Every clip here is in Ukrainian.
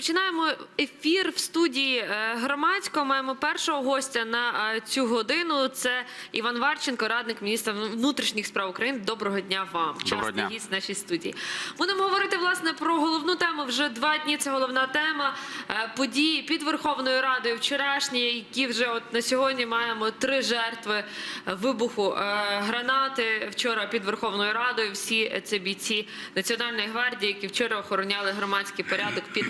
Розпочинаємо ефір в студії е, громадського. Маємо першого гостя на е, цю годину. Це Іван Варченко, радник міністра внутрішніх справ України. Доброго дня вам. Доброго дня. гість нашій студії. Будемо говорити власне про головну тему. Вже два дні. Це головна тема Е, події під Верховною Радою вчорашні, які вже от на сьогодні маємо три жертви вибуху гранати. Вчора під Верховною Радою. Всі це бійці Національної гвардії, які вчора охороняли громадський порядок під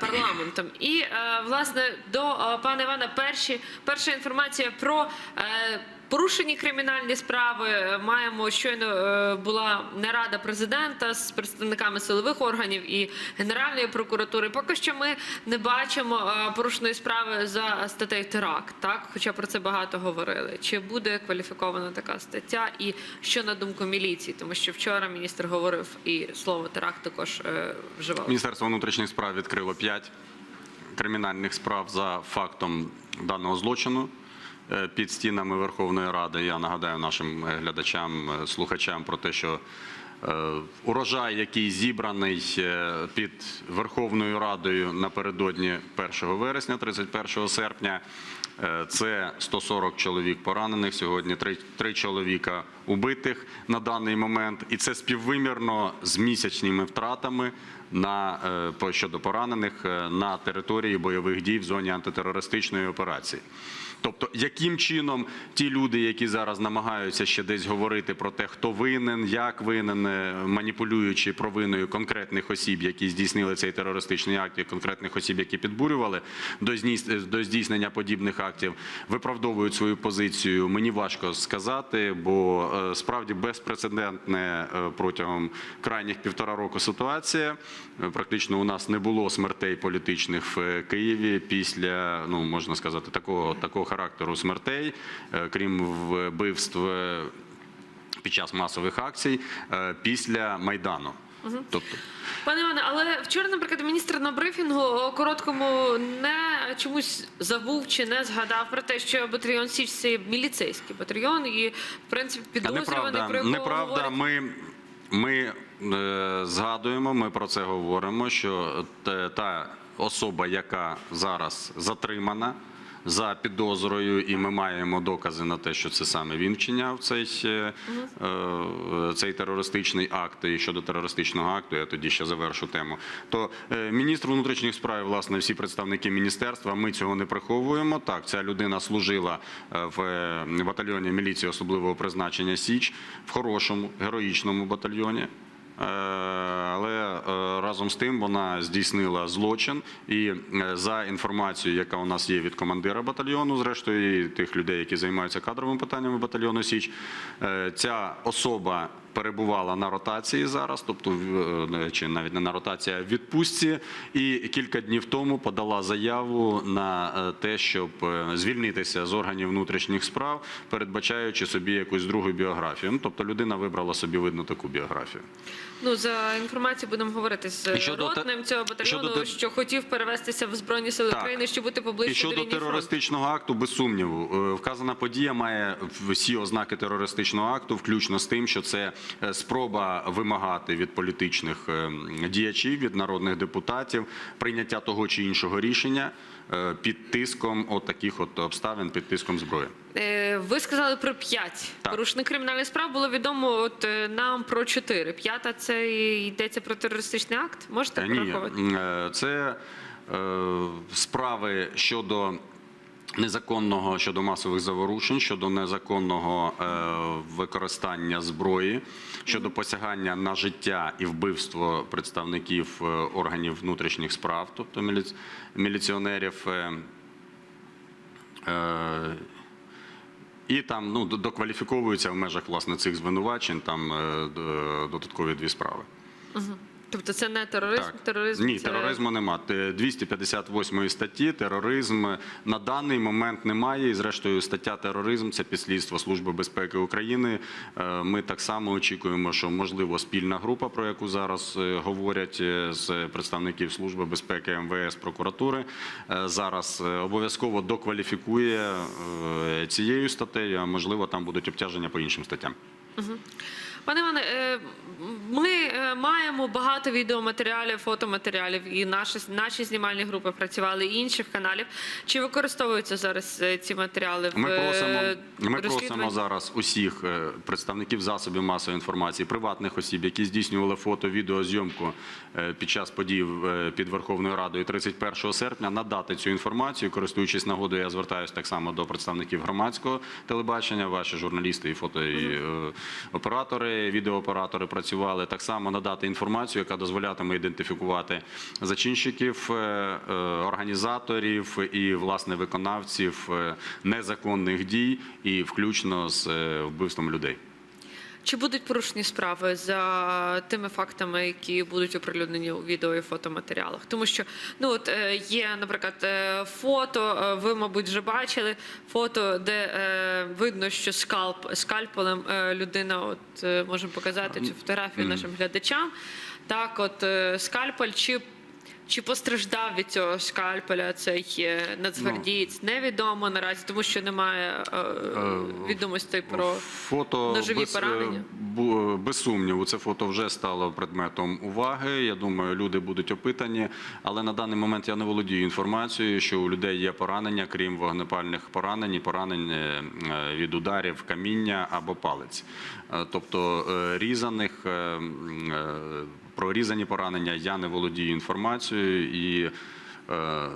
парламентом. І е, власне до е, пана Івана перші перша інформація про. Порушені кримінальні справи маємо щойно е, була нарада президента з представниками силових органів і Генеральної прокуратури. Поки що ми не бачимо е, порушеної справи за статтею теракт. Так, хоча про це багато говорили. Чи буде кваліфікована така стаття, і що на думку міліції? Тому що вчора міністр говорив і слово теракт також е, вживав. Міністерство внутрішніх справ відкрило 5 кримінальних справ за фактом даного злочину під стінами Верховної Ради. Я нагадаю нашим е, глядачам, е, слухачам про те, що е, урожай, який зібраний е, під Верховною Радою напередодні 1 вересня, 31 серпня. е, Це 140 чоловік поранених. Сьогодні три, три чоловіка убитих на даний момент, і це співвимірно з місячними втратами на е, щодо поранених е, на території бойових дій в зоні антитерористичної операції. Тобто, яким чином ті люди, які зараз намагаються ще десь говорити про те, хто винен, як винен, е, маніпулюючи провиною конкретних осіб, які здійснили цей терористичний акт, і конкретних осіб, які підбурювали до до здійснення подібних актів, виправдовують свою позицію. Мені важко сказати, бо е, справді безпрецедентне е, протягом крайніх півтора року ситуація. Е, Практично у нас не було смертей політичних в е, Києві після, ну можна сказати, такого такого характеру смертей, е, крім вбивств е, під час масових акцій е, після майдану. Тобто, Пане Іване, але вчора, наприклад, міністр на брифінгу короткому не чомусь забув чи не згадав про те, що батальйон Січ це міліцейський батальйон, і в принципі підозрюваний про якого неправда. Ми, ми е, згадуємо, ми про це говоримо. Що та особа, яка зараз затримана за підозрою, і ми маємо докази на те, що це саме він вчиняв цей, е, е, цей терористичний акт. І щодо терористичного акту, я тоді ще завершу тему. То е, міністр внутрішніх справ, власне, всі представники міністерства, ми цього не приховуємо. Так, ця людина служила в батальйоні міліції особливого призначення Січ в хорошому героїчному батальйоні. Е, Але е, разом з тим вона здійснила злочин, і е, за інформацією, яка у нас є від командира батальйону, зрештою і тих людей, які займаються кадровими питаннями батальйону Січ, ця особа перебувала на ротації зараз, тобто е, чи навіть не на ротації, а в відпустці, і кілька днів тому подала заяву на е, те, щоб е, звільнитися з органів внутрішніх справ, передбачаючи собі якусь другу біографію. Ну, тобто людина вибрала собі видно таку біографію. Ну за інформацією будемо говорити з І щодо ротним цього батальйону, щодо що хотів перевестися в збройні сили Так. України, щоб бути І поближче до щодо фронту. терористичного акту, без сумніву, вказана подія має всі ознаки терористичного акту, включно з тим, що це спроба вимагати від політичних е, діячів, від народних депутатів прийняття того чи іншого рішення е, під тиском от таких от обставин, під тиском зброї. Е, Ви сказали про п'ять порушених кримінальних справ. Було відомо от е, нам про чотири. П'ята це йдеться про терористичний акт. Можете Е, Ні, е, це е, справи щодо. Незаконного щодо масових заворушень, щодо незаконного е, використання зброї, щодо посягання на життя і вбивство представників е, органів внутрішніх справ, тобто міліц- міліціонерів. Е, е, і там ну, докваліфіковуються в межах власне цих звинувачень там е, додаткові дві справи. Тобто це не тероризм, Так. тероризм Ні, це... тероризму нема. 258 статті тероризм на даний момент немає. І зрештою, стаття тероризм це підслідство Служби безпеки України. Е, Ми так само очікуємо, що можливо спільна група, про яку зараз е, говорять е, з представників Служби безпеки МВС прокуратури, зараз обов'язково докваліфікує цією статтею. А можливо, там будуть обтяження по іншим статтям. Пане Іване, е, ми е, маємо багато відеоматеріалів, фотоматеріалів, і наші, наші знімальні групи працювали і інших каналів. Чи використовуються зараз е, ці матеріали в Ми просимо, ми просимо зараз усіх представників засобів масової інформації, приватних осіб, які здійснювали фото, відеозйомку під час подій під Верховною Радою 31 серпня, надати цю інформацію. Користуючись нагодою, я звертаюся так само до представників громадського телебачення. Ваші журналісти і фото і е, оператори, відеооператори працювали так само надати інформацію, яка дозволятиме ідентифікувати зачинщиків, е, е, організаторів і власне виконавців е, незаконних дій, і включно з вбивством людей. Чи будуть порушені справи за тими фактами, які будуть оприлюднені у відео і фотоматеріалах? Тому що ну от е, є, наприклад, е, фото. е, Ви, мабуть, вже бачили фото, де е, видно, що скальп скальпелем е, людина. От можемо показати цю фотографію нашим глядачам. Так, от скальпель чи. Чи постраждав від цього скальпеля цей е, нацгвардієць? Невідомо наразі, тому що немає е, відомостей про фото ножові без, е, поранення? без сумніву. Це фото вже стало предметом уваги. Я думаю, люди будуть опитані. Але на даний момент я не володію інформацією, що у людей є поранення, крім вогнепальних поранень, і поранень е, від ударів каміння або палець. Е, Тобто е, різаних е, е, про різані поранення я не володію інформацією і. е,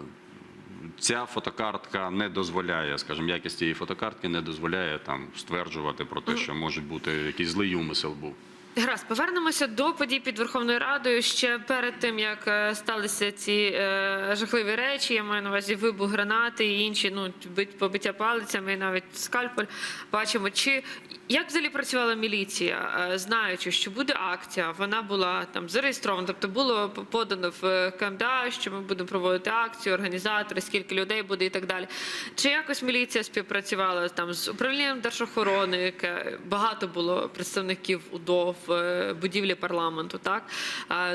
Ця фотокартка не дозволяє, скажімо, якість цієї фотокартки не дозволяє там стверджувати про те, що може бути якийсь злий умисел був. Гаразд, повернемося до подій під Верховною Радою. Ще перед тим як е, сталися ці е, жахливі речі, я маю на увазі вибух гранати і інші, ну побиття палицями, і навіть скальпель. Бачимо, чи як взагалі працювала міліція, Е, знаючи, що буде акція, вона була там зареєстрована, тобто було подано в КМДА, що ми будемо проводити акцію, організатори, скільки людей буде і так далі. Чи якось міліція співпрацювала там з управлінням держохорони, яке багато було представників УДО е, будівлі парламенту, так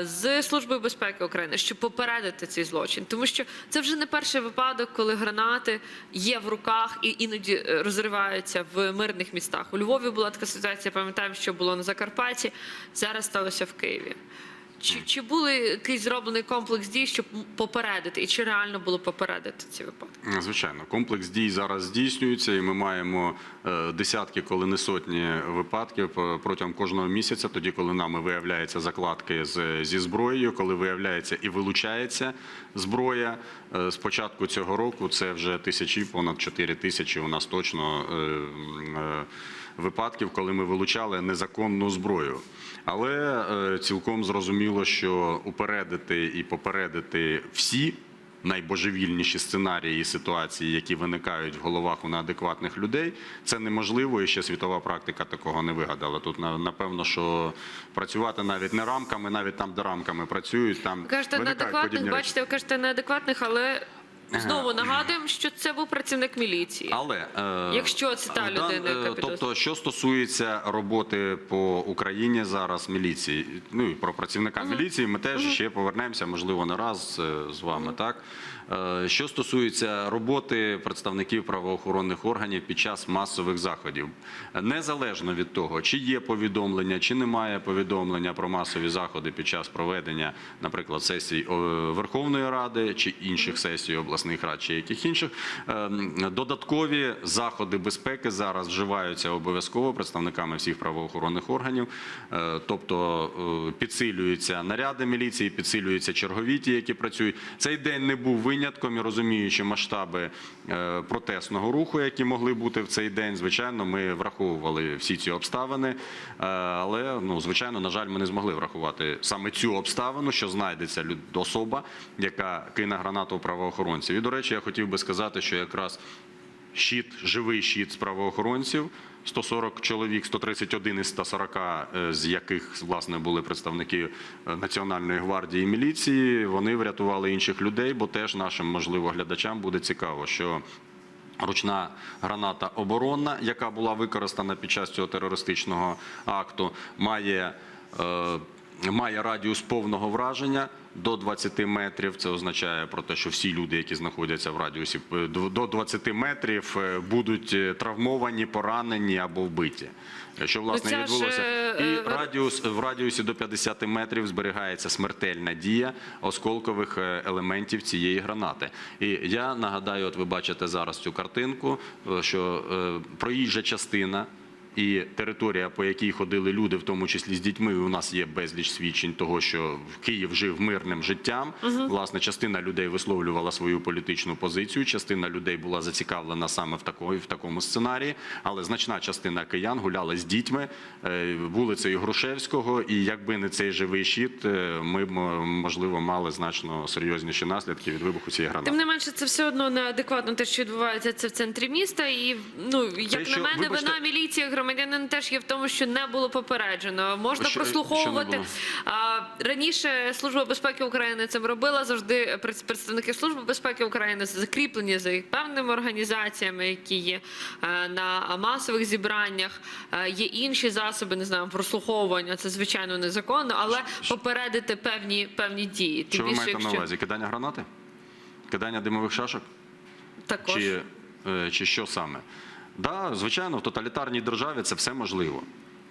з службою безпеки України, щоб попередити цей злочин, тому що це вже не перший випадок, коли гранати є в руках і іноді е, розриваються в мирних містах. У Львові була така ситуація. Пам'ятаємо, що було на Закарпатті. Зараз сталося в Києві. Чи, чи були якийсь зроблений комплекс дій, щоб попередити, і чи реально було попередити ці випадки? Звичайно, комплекс дій зараз здійснюється, і ми маємо е, десятки, коли не сотні випадків е, протягом кожного місяця, тоді, коли нами виявляються закладки з, зі зброєю, коли виявляється і вилучається зброя. Е, З початку цього року це вже тисячі, понад 4 тисячі у нас точно. е, е, Випадків, коли ми вилучали незаконну зброю, але е, цілком зрозуміло, що упередити і попередити всі найбожевільніші сценарії і ситуації, які виникають в головах у неадекватних людей, це неможливо, і ще світова практика такого не вигадала. Тут напевно, що працювати навіть не рамками, навіть там, де рамками працюють, там кажете неадекватних, бачите, ви кажете неадекватних, але знову нагадуємо, що це був працівник міліції. Але е, Якщо це та людина, яка е, тобто, що стосується роботи по Україні зараз міліції, ну і про працівника міліції, ми теж ще повернемося, можливо, не раз е, з вами. Так? Е, що стосується роботи представників правоохоронних органів під час масових заходів, незалежно від того, чи є повідомлення, чи немає повідомлення про масові заходи під час проведення, наприклад, сесій Верховної Ради чи інших сесій обласних рад, чи яких інших, ем, додаткові заходи безпеки зараз вживаються обов'язково представниками всіх правоохоронних органів, Е, тобто е, підсилюються наряди міліції, підсилюються чергові ті, які працюють. Цей день не був винятком і розуміючи масштаби е, протестного руху, які могли бути в цей день. Звичайно, ми враховували всі ці обставини, але ну звичайно, на жаль, ми не змогли врахувати саме цю обставину, що знайдеться особа, яка кине гранату правоохоронців. І до речі, я хотів би сказати, що якраз щит, живий щит з правоохоронців. 140 чоловік, 131 із 140, е, з яких власне були представники е, Національної гвардії і міліції. Вони врятували інших людей, бо теж нашим можливо глядачам буде цікаво, що ручна граната оборонна, яка була використана під час цього терористичного акту, має е, має радіус повного враження до 20 метрів. Це означає про те, що всі люди, які знаходяться в радіусі е, до 20 метрів, е, будуть е, травмовані, поранені або вбиті. Що власне Ну, ця ж, відбулося? е, І радіус в радіусі до 50 метрів зберігається смертельна дія осколкових елементів цієї гранати. І я нагадаю, от ви бачите зараз цю картинку, що проїжджа частина. І територія, по якій ходили люди, в тому числі з дітьми, у нас є безліч свідчень того, що Київ жив мирним життям. Власне, частина людей висловлювала свою політичну позицію, частина людей була зацікавлена саме в такої в такому сценарії. Але значна частина киян гуляла з дітьми е, вулицею Грушевського. І якби не цей живий щит, е, ми б можливо мали значно серйозніші наслідки від вибуху цієї гранати. Тим не менше, це все одно неадекватно те, що відбувається це в центрі міста. І ну як що, на мене, вибачте- вина міліції громадянин теж є в тому, що не було попереджено. Можна Що- прослуховувати що? Раніше Служба безпеки України цим робила завжди. Представники Служби безпеки України закріплені за їх певними організаціями, які є е, на масових зібраннях. Е, Є інші засоби, не знаю, прослуховування. Це звичайно незаконно, але попередити певні певні дії. Тим Що ви більше, маєте на увазі? Кидання гранати? Кидання димових шашок? також. чи, е, чи що саме. Да, звичайно, в тоталітарній державі це все можливо.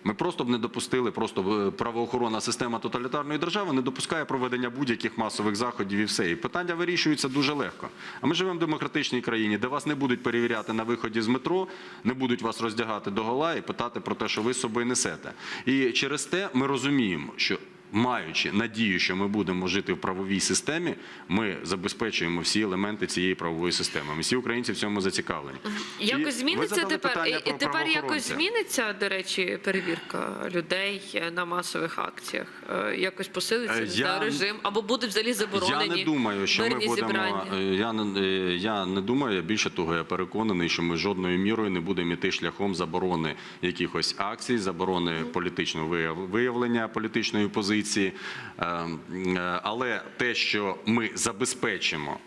Ми просто б не допустили, просто е, правоохоронна система тоталітарної держави не допускає проведення будь-яких масових заходів і все. І питання вирішуються дуже легко. А ми живемо в демократичній країні, де вас не будуть перевіряти на виході з метро, не будуть вас роздягати до гола і питати про те, що ви з собою несете. І через те ми розуміємо, що маючи надію, що ми будемо жити в правовій системі, ми забезпечуємо всі елементи цієї правової системи. Ми всі українці в цьому зацікавлені. Якось зміниться тепер і тепер якось зміниться, до речі, перевірка людей на масових акціях. Е, Якось посилиться Е, я- режим або будуть взагалі заборонені. Я не думаю, що ми будемо. зібрання. е, Я не я не думаю. я Більше того, я переконаний, що ми жодною мірою не будемо йти шляхом заборони якихось акцій, заборони політичного виявлення політичної позиції. Е, е, Але те, що ми забезпечимо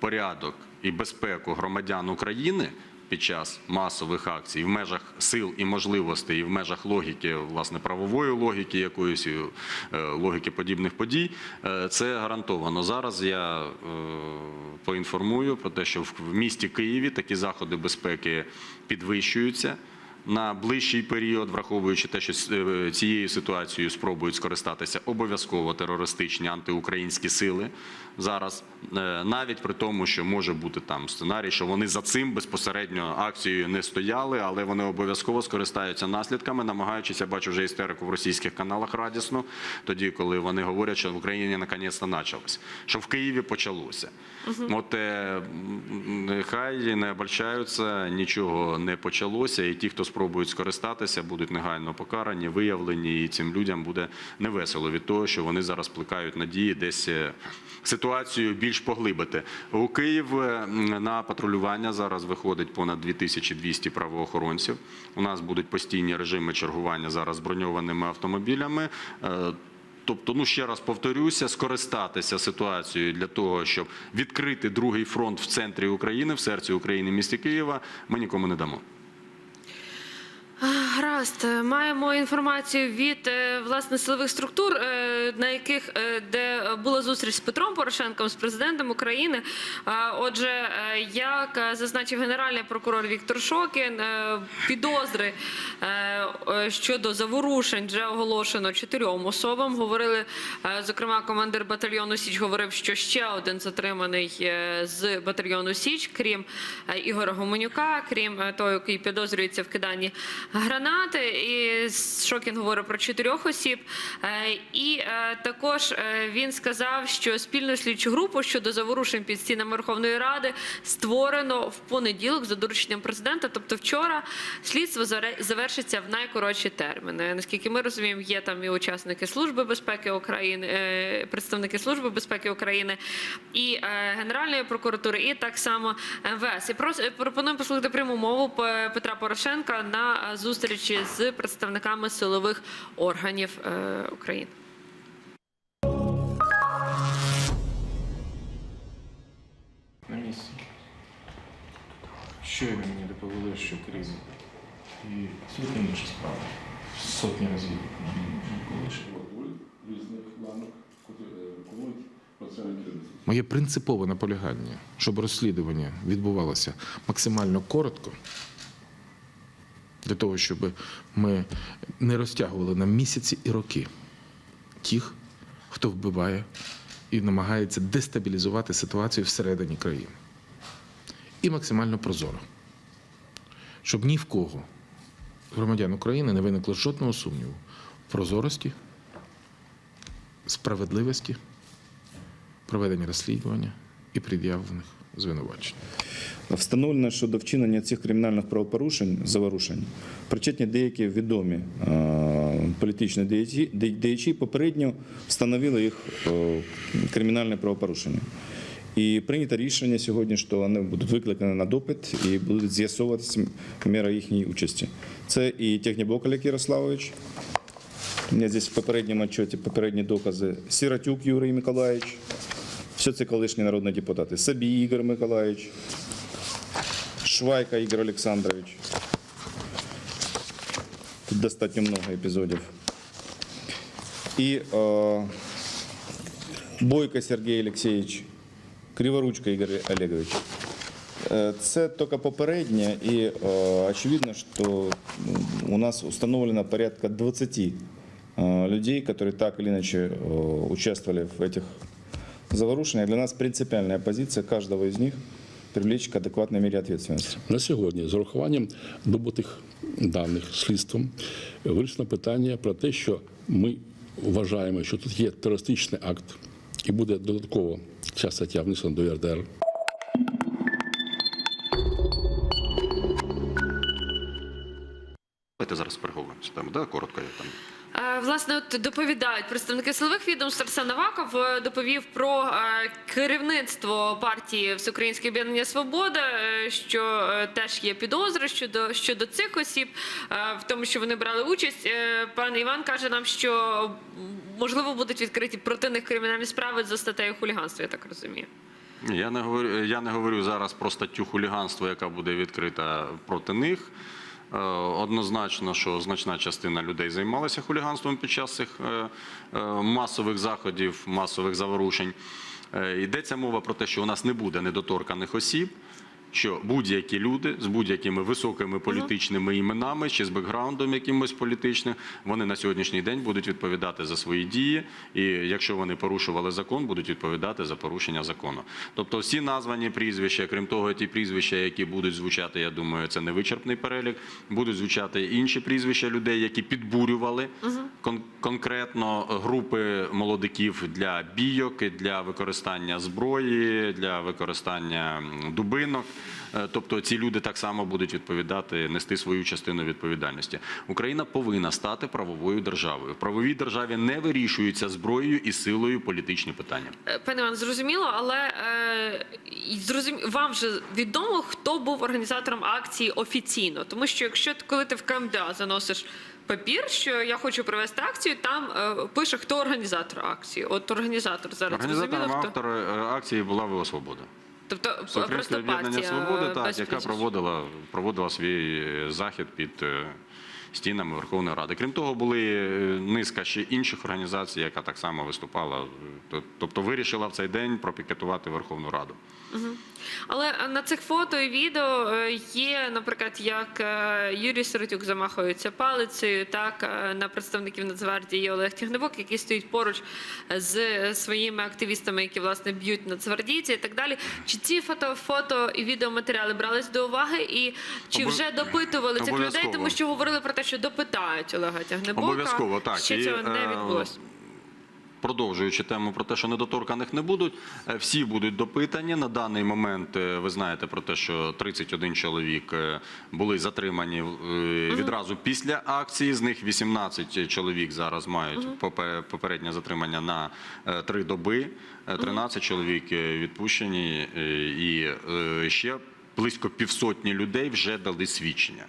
порядок і безпеку громадян України під час масових акцій в межах сил і можливостей, і в межах логіки, власне, правової логіки, якоїсь е, логіки подібних подій, е, це гарантовано. Зараз я поінформую про те, що в місті Києві такі заходи безпеки підвищуються. На ближчий період, враховуючи те, що е, цією ситуацією спробують скористатися обов'язково терористичні антиукраїнські сили зараз, е, навіть при тому, що може бути там сценарій, що вони за цим безпосередньо акцією не стояли, але вони обов'язково скористаються наслідками, намагаючись, я бачу вже істерику в російських каналах радісну, тоді, коли вони говорять, що в Україні наконець-то почалось, що в Києві почалося. От е, нехай не обольщаються, нічого не почалося, і ті, хто спробують скористатися, будуть негайно покарані, виявлені, і цим людям буде невесело від того, що вони зараз плекають надії десь е, ситуацію більш поглибити. У Київ е, на патрулювання зараз виходить понад 2200 правоохоронців. У нас будуть постійні режими чергування зараз броньованими автомобілями. Е, Тобто, ну ще раз повторюся, скористатися ситуацією для того, щоб відкрити другий фронт в центрі України, в серці України, місті Києва, ми нікому не дамо. Гаразд, маємо інформацію від е, власне силових структур, е, на яких е, де була зустріч з Петром Порошенком, з президентом України. Отже, як зазначив генеральний прокурор Віктор Шокін, підозри щодо заворушень вже оголошено чотирьом особам. Говорили, зокрема, командир батальйону Січ говорив, що ще один затриманий з батальйону Січ, крім Ігора Гуменюка, крім того, який підозрюється в киданні гранати. І Шокін говорив про чотирьох осіб. Е, І е, також е, він сказав, що спільну слідчу групу щодо заворушень під стінами Верховної Ради створено в понеділок за дорученням президента. Тобто вчора слідство завершиться в найкоротші терміни. Наскільки ми розуміємо, є там і учасники Служби безпеки України, представники Служби безпеки України і Генеральної прокуратури, і так само МВС. І пропонуємо послухати пряму мову Петра Порошенка на зустрічі з представниками силових органів е, України. на місці. Щойно мені доповіли, що криза. І сотні інші справи. Сотні разів. Різних ланок, котрі виконують процесуальне керівництво. Моє принципове наполягання, щоб розслідування відбувалося максимально коротко, для того, щоб ми не розтягували на місяці і роки тих, хто вбиває і намагається дестабілізувати ситуацію всередині країни. І максимально прозоро, щоб ні в кого громадян України не виникло жодного сумніву в прозорості, справедливості проведення розслідування і пред'явлених звинувачень. Встановлено, що до вчинення цих кримінальних правопорушень, заворушень, причетні деякі відомі е, політичні діячі, попередньо встановили їх е, кримінальне правопорушення. І прийнято рішення сьогодні, що вони будуть викликані на допит і будуть з'ясовуватися міра їхньої участі. Це і Технібок Олег Ярославович. У мене здесь в попередньому отчеті попередні докази. Сиротюк Юрій Миколаївич. Все це колишні народні депутати. Сабій Ігор Миколаївич. Швайка Ігор Олександрович. Тут достатньо много епізодів. І е, Бойко Сергій Олексійович, Криворучка Ігор Олегович. Е, Це тільки попереднє, і е, очевидно, що м, у нас установлено порядка 20 е, людей, которые так или иначе э, участвовали в этих заворушениях. Для нас принципиальная позиция каждого из них привлечь к адекватной мере ответственности. На сьогодні, з урахуванням добутих даних слідством, вирішено питання про те, що ми вважаємо, що тут є терористичний акт, і буде додатково ця стаття внесена до ЄРДР. Давайте зараз переговоримо тему. Да? Коротко там. Власне, от доповідають представники силових відомств Арсен Аваков е, доповів про е, керівництво партії Всеукраїнське об'єднання Свобода, е, що теж є підозри щодо щодо цих осіб, в тому, що вони брали участь. Пан Іван каже нам, що можливо будуть відкриті проти них кримінальні справи за статтею хуліганства. Я так розумію. Я не говорю, я не говорю зараз про статтю хуліганства, яка буде відкрита проти них. Е, Однозначно, що значна частина людей займалася хуліганством під час цих е, е, масових заходів, масових заворушень. Йдеться мова про те, що у нас не буде недоторканих осіб, що будь-які люди з будь-якими високими політичними іменами чи з бекграундом якимось політичним, вони на сьогоднішній день будуть відповідати за свої дії, і якщо вони порушували закон, будуть відповідати за порушення закону. Тобто всі названі прізвища, крім того, ті прізвища, які будуть звучати, я думаю, це не вичерпний перелік. Будуть звучати інші прізвища людей, які підбурювали кон- конкретно групи молодиків для бійок, для використання зброї, для використання дубинок. Е, Тобто ці люди так само будуть відповідати, нести свою частину відповідальності. Україна повинна стати правовою державою. В правовій державі не вирішуються зброєю і силою політичні питання. Е, Пане Іван, зрозуміло, але е, зрозум... вам же відомо, хто був організатором акції офіційно. Тому що якщо коли ти в КМДА заносиш папір, що я хочу провести акцію, там е, пише, хто організатор акції. От організатор зараз Організатором хто. автора е, акції була ВО Свобода. Тобто Всеукраїнське просто об'єднання партія свободи, е, так, яка проводила, проводила свій е, захід під е, стінами Верховної Ради. Крім того, були е, низка ще інших організацій, яка так само виступала, е, то- тобто вирішила в цей день пропікетувати Верховну Раду. Але е, на цих фото і відео е, є, наприклад, як е, Юрій Сиротюк замахується палицею, так на представників Нацгвардії є Олег Тягнебок, який стоїть поруч з своїми активістами, які власне б'ють нацгвардійці і так далі. Чи ці фото, фото і відеоматеріали брались до уваги, і чи вже допитували цих людей, тому що говорили про те, що допитають Олега Тягнебока. Обов'язково, так. Ще І, цього не відбулося. Продовжуючи тему про те, що недоторканих не будуть, е, всі будуть допитані. На даний момент е, ви знаєте про те, що 31 чоловік е, були затримані відразу після акції. З них 18 чоловік зараз мають попереднє затримання на три доби. Е, 13 чоловік відпущені, і ще близько півсотні людей вже дали свідчення.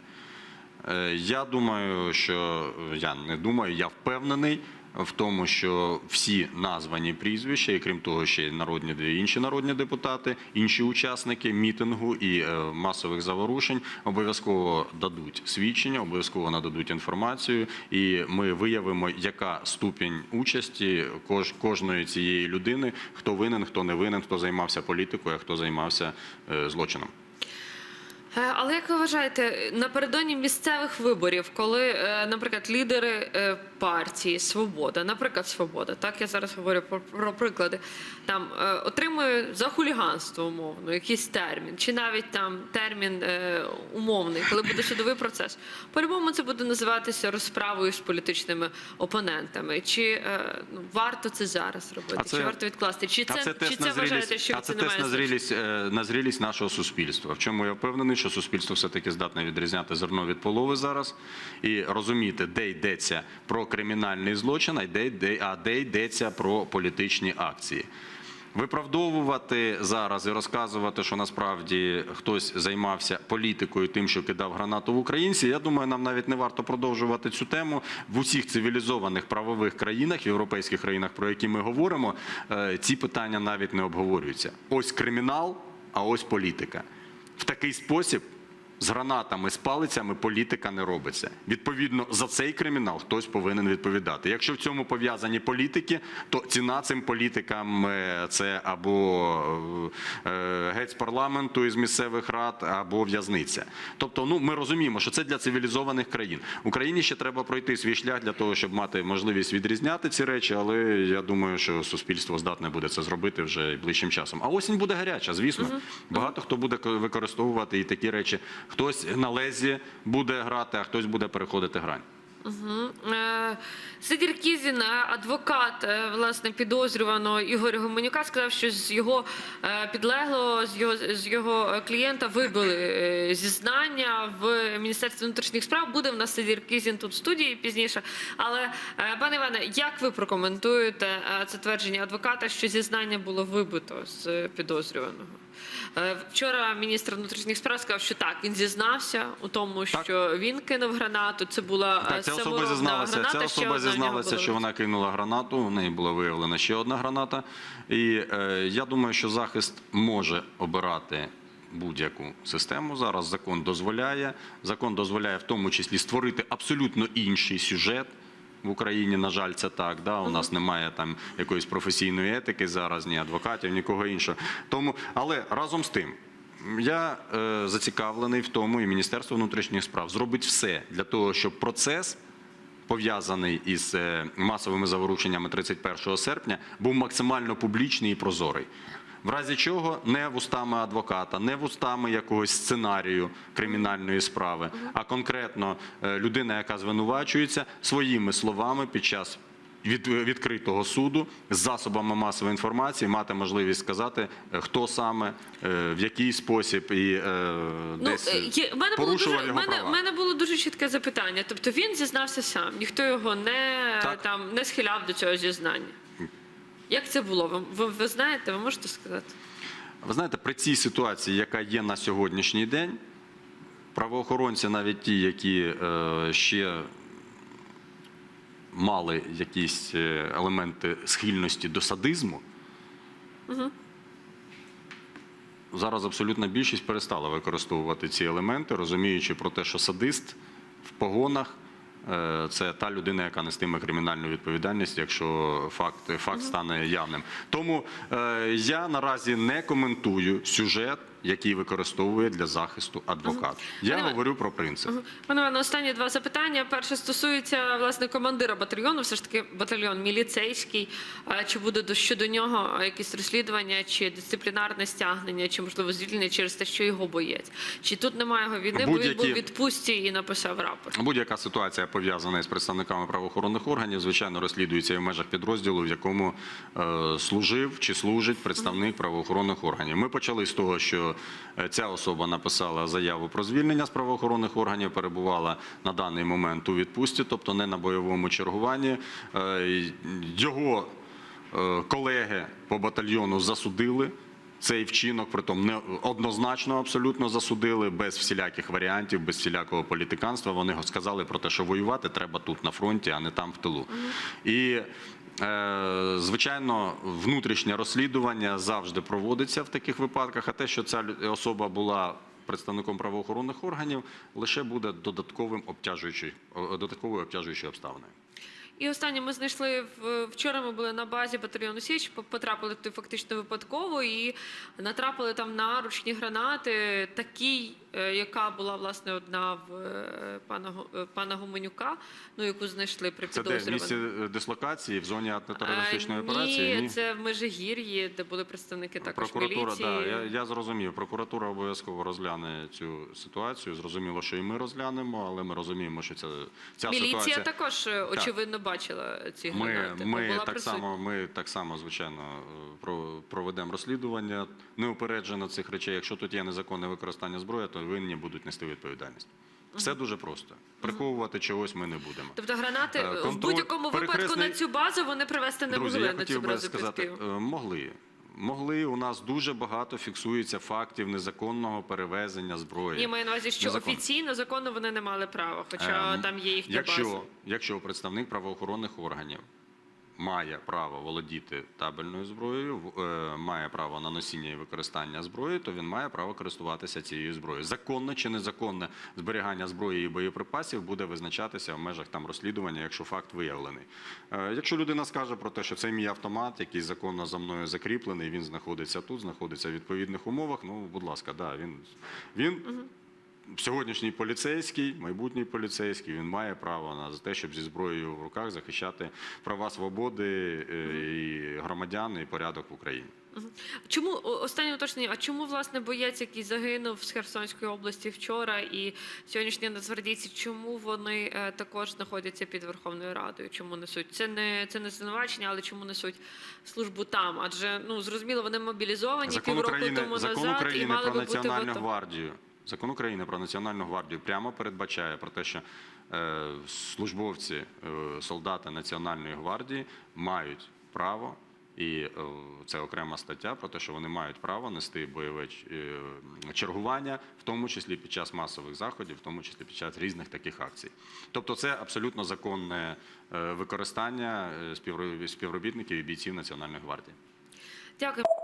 Я думаю, що я не думаю, я впевнений. В тому, що всі названі прізвища, і крім того, ще й народні інші народні депутати, інші учасники мітингу і е, масових заворушень обов'язково дадуть свідчення, обов'язково нададуть інформацію, і ми виявимо, яка ступінь участі кожної цієї людини, хто винен, хто не винен, хто займався політикою, а хто займався е, злочином. Е, Але як ви вважаєте, напередодні місцевих виборів, коли, наприклад, лідери партії Свобода, наприклад, Свобода, так я зараз говорю про, про приклади, там е, отримує за хуліганство умовно якийсь термін, чи навіть там термін е, умовний, коли буде судовий процес, по-любому це буде називатися розправою з політичними опонентами. Чи е, ну, варто це зараз робити? Це- чи варто відкласти? Чи це, це чи це на вважаєте, що а це це на зрілість, е, на зрілість нашого суспільства. В чому я впевнений, що суспільство все-таки здатне відрізняти зерно від полови зараз і розуміти, де йдеться про кримінальний злочин, а де, йдеться про політичні акції. Виправдовувати зараз і розказувати, що насправді хтось займався політикою тим, що кидав гранату в українці. Я думаю, нам навіть не варто продовжувати цю тему в усіх цивілізованих правових країнах, європейських країнах, про які ми говоримо. е, Ці питання навіть не обговорюються. Ось кримінал, а ось політика. В такий спосіб. З гранатами, з палицями політика не робиться. Відповідно, за цей кримінал хтось повинен відповідати. Якщо в цьому пов'язані політики, то ціна цим політикам е, це або е, геть з парламенту із місцевих рад, або в'язниця. Тобто, ну ми розуміємо, що це для цивілізованих країн. Україні ще треба пройти свій шлях для того, щоб мати можливість відрізняти ці речі, але я думаю, що суспільство здатне буде це зробити вже ближчим часом. А осінь буде гаряча, звісно. Багато хто буде ко- використовувати і такі речі. Хтось на лезі буде грати, а хтось буде переходити грань. Е, Сидір Кізін, е, адвокат е, власне підозрюваного Ігоря Гуменюка, сказав, що з його підлеглого, з його з його клієнта вибили зізнання в Міністерстві внутрішніх справ. Буде в нас Сидір Кізін тут в студії пізніше. Але пане Іване, як ви прокоментуєте це твердження адвоката, що зізнання було вибито з підозрюваного? Е, Вчора міністр внутрішніх справ сказав, що так він зізнався у тому, Так. що він кинув гранату. Це була е, Так, ця особа зізналася. граната. Ця особа зізналася, що вона кинула гранату. У неї була виявлена ще одна граната. І е, я думаю, що захист може обирати. Будь-яку систему зараз закон дозволяє. Закон дозволяє в тому числі створити абсолютно інший сюжет в Україні. На жаль, це так. Да? У нас немає там якоїсь професійної етики зараз, ні адвокатів, нікого іншого. Тому, але разом з тим, я е, зацікавлений в тому, і Міністерство внутрішніх справ зробить все для того, щоб процес пов'язаний із е, масовими заворушеннями 31 серпня, був максимально публічний і прозорий. В разі чого не вустами адвоката, не вустами якогось сценарію кримінальної справи, а конкретно е, людина, яка звинувачується, своїми словами під час від, відкритого суду з засобами масової інформації мати можливість сказати, е, хто саме, е, в який спосіб і Ну, десь є- мене порушував дуже його мене, права. мене було дуже чітке запитання. Тобто він зізнався сам, ніхто його не Так. там не схиляв до цього зізнання. Як це було? Ви, ви, ви знаєте, ви можете сказати? Ви знаєте, при цій ситуації, яка є на сьогоднішній день, правоохоронці, навіть ті, які е, ще мали якісь е, елементи схильності до садизму, зараз абсолютна більшість перестала використовувати ці елементи, розуміючи про те, що садист в погонах. Е, Це та людина, яка нестиме кримінальну відповідальність, якщо факт, факт стане явним. Тому е, я наразі не коментую сюжет, який використовує для захисту адвокат. Я Пане говорю про принцип. Пане Іване, останні два запитання. Перше стосується власне командира батальйону, все ж таки батальйон міліцейський. Чи буде до щодо нього якісь розслідування, чи дисциплінарне стягнення, чи можливо звільнення через те, що його боєць? Чи тут немає його війни, бо він був відпустці і написав рапорт? Будь-яка ситуація пов'язана із представниками правоохоронних органів, звичайно, розслідується і в межах підрозділу, в якому е, служив чи служить представник правоохоронних органів. Ми почали з того, що е, ця особа написала заяву про звільнення з правоохоронних органів, перебувала на даний момент у відпустці, тобто не на бойовому чергуванні. Е, Його е, колеги по батальйону засудили Цей вчинок, притом не однозначно абсолютно засудили, без всіляких варіантів, без всілякого політиканства. Вони сказали про те, що воювати треба тут на фронті, а не там в тилу. І Звичайно, внутрішнє розслідування завжди проводиться в таких випадках, а те, що ця особа була представником правоохоронних органів, лише буде додатковим обтяжуючою, додатковою обтяжуючою обставиною. І останнє ми знайшли вчора. Ми були на базі батальйону Січ, по- потрапили туди фактично випадково і натрапили там на ручні гранати, такі, е, яка була власне одна в е, пана е, пана Гуменюка, ну яку знайшли при Це де в місці дислокації в зоні антитерористичної операції? Ні, це в Межигір'ї, де були представники також Прокуратура, міліції. да, я, я зрозумів. Прокуратура обов'язково розгляне цю ситуацію. Зрозуміло, що і ми розглянемо, але ми розуміємо, що ця, ця Міліція ситуація. також очевидно бачила ці Ми, гранати. бо ми, так само, ми так само, звичайно, е, про- проведемо розслідування неупереджено цих речей. Якщо тут є незаконне використання зброї, то винні будуть нести відповідальність. Все дуже просто. Приховувати чогось ми не будемо. Тобто гранати Контроль... в будь-якому випадку на цю базу вони привезти не Друзі, могли я на цю базу сказати, е, могли. Могли, у нас дуже багато фіксується фактів незаконного перевезення зброї. І маю на увазі, що Незаконно. офіційно законно вони не мали права, хоча е, там є їхня якщо, база. Якщо представник правоохоронних органів має право володіти табельною зброєю, е, має право на носіння і використання зброї, то він має право користуватися цією зброєю. Законне чи незаконне зберігання зброї і боєприпасів буде визначатися в межах там розслідування, якщо факт виявлений. Е, Якщо людина скаже про те, що це мій автомат, який законно за мною закріплений, він знаходиться тут, знаходиться в відповідних умовах. Ну, будь ласка, да, він, він сьогоднішній поліцейський, майбутній поліцейський, він має право на те, щоб зі зброєю в руках захищати права свободи е, і громадян і порядок в Україні. Чому останнє уточнення? А чому власне боєць, який загинув з Херсонської області вчора, і сьогоднішні нацгвардійці, чому вони е, також знаходяться під Верховною Радою? Чому несуть? Це не це не звинувачення, але чому несуть службу там? Адже ну зрозуміло, вони мобілізовані Закон півроку України, тому закон назад і мали про бути національну готові. гвардію. Закон України про національну гвардію прямо передбачає про те, що е, службовці, е, солдати Національної гвардії мають право. І е, це окрема стаття про те, що вони мають право нести бойове чергування, в тому числі під час масових заходів, в тому числі під час різних таких акцій. Тобто, це абсолютно законне використання співробітників і бійців Національної гвардії. Дякую.